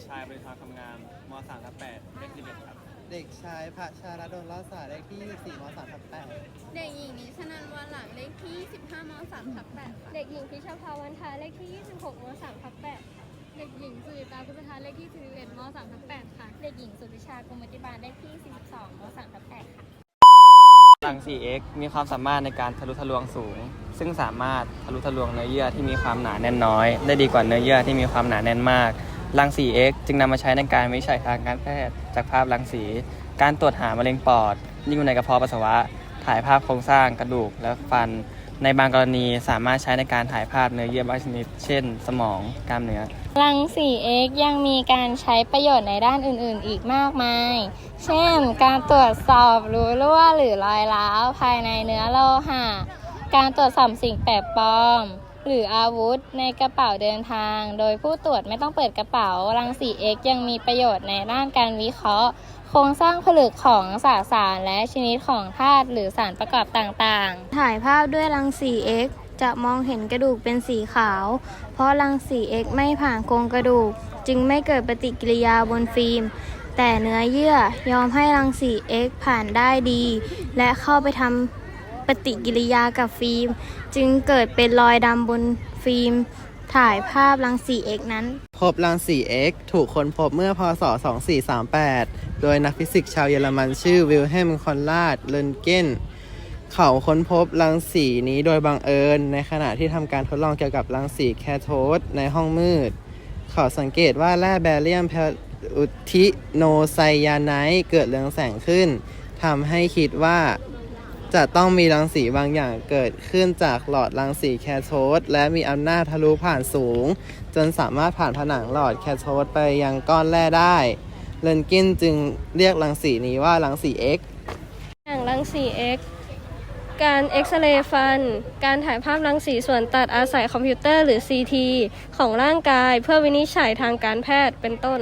กชายบริทาคำงามม3ทับ8เลข11ครับ เด็กชายพระชาลดลลอดสาเลขที่24ม3ทับ8เด็กหญิงนิชนันวันหลังเลขที่ 15ม3ทับ8เด็กหญิงพิชภาวันทาเลขที่ 26ม3ทับ8เด็กหญิงสุริตาพุทธทาเลขที่41ม3ทับ8ค่ะ เด็กหญิงสุริชากุมติบาลเลขที่ 42ม3ทับ8ค่ะรัง 4x มีความสามารถในการทะลุทะลวงสูง ซึ่งสามารถทะลุทะลวงเนื้อเยื่อที่มีความหนาแน่นน้อย ได้ดีกว่าเนื้อเยื่อที่มีความหนาแน่นมาก รัง 4x จึงนำมาใช้ในการวิจัยทางการแพทย์ จากภาพรังสี การตรวจหามะเร็งปอดยิ่งอยู่ในกระเพาะปัสสาวะ ถ่ายภาพโครงสร้างกระดูกและฟัน ในบางกรณีสามารถใช้ในการถ่ายภาพเนื้อเยื่อบางชนิด เช่น สมองกล้ามเนื้อ รัง 4x ยังมีการใช้ประโยชน์ในด้านอื่น ๆ อีกมากมาย เช่น การตรวจสอบรูรั่วหรือรอยร้าวภายในเนื้อโลหะ การตรวจสอบสิ่งแปลกปลอม หรืออาวุธในกระเป๋าเดินทาง โดยผู้ตรวจไม่ต้องเปิดกระเป๋า รัง 4x ยังมีประโยชน์ในด้านการวิเคราะห์ โครงสร้างผลึกของสสารและชนิดของธาตุหรือสารประกอบต่างๆ ถ่ายภาพด้วยรัง 4x จะมองเห็นกระดูกเป็นสีขาว เพราะรัง 4x ไม่ผ่านโครงกระดูก จึงไม่เกิดปฏิกิริยาบนฟิล์ม แต่เนื้อเยื่อยอมให้รัง 4x ผ่านได้ดี และเข้าไปทำ ปฏิกิริยากับฟิล์ม จึงเกิดเป็นรอยดำบนฟิล์ม ถ่ายภาพรัง 4x นั้น พบรัง 4x ถูกค้นพบเมื่อพศ 2438 โดยนักฟิสิกส์ชาวเยอรมันชื่อวิลเฮมคอนราดเลนเกนเขาค้นพบรังสีนี้โดยบังเอิญ ในขณะที่ทำการทดลองเกี่ยวกับรังสีแคโทดในห้องมืด เขาสังเกตว่าแร่แบเรียมแพอุทิโนไซยาไนด์เกิดเรืองแสงขึ้นทำให้คิดว่า จะต้องมีรังสีบางอย่างเกิดขึ้นจากหลอดรังสีแคโทดและมีอำนาจทะลุผ่านสูง จนสามารถผ่านผนังหลอดแคโทดไปยังก้อนแร่ได้ เลนกินจึงเรียกรังสีนี้ว่ารังสี X อย่างรังสี X การเอ็กซเรย์ฟัน การถ่ายภาพรังสีส่วนตัดอาศัยคอมพิวเตอร์หรือ CT ของร่างกายเพื่อวินิจฉัยทางการแพทย์เป็นต้น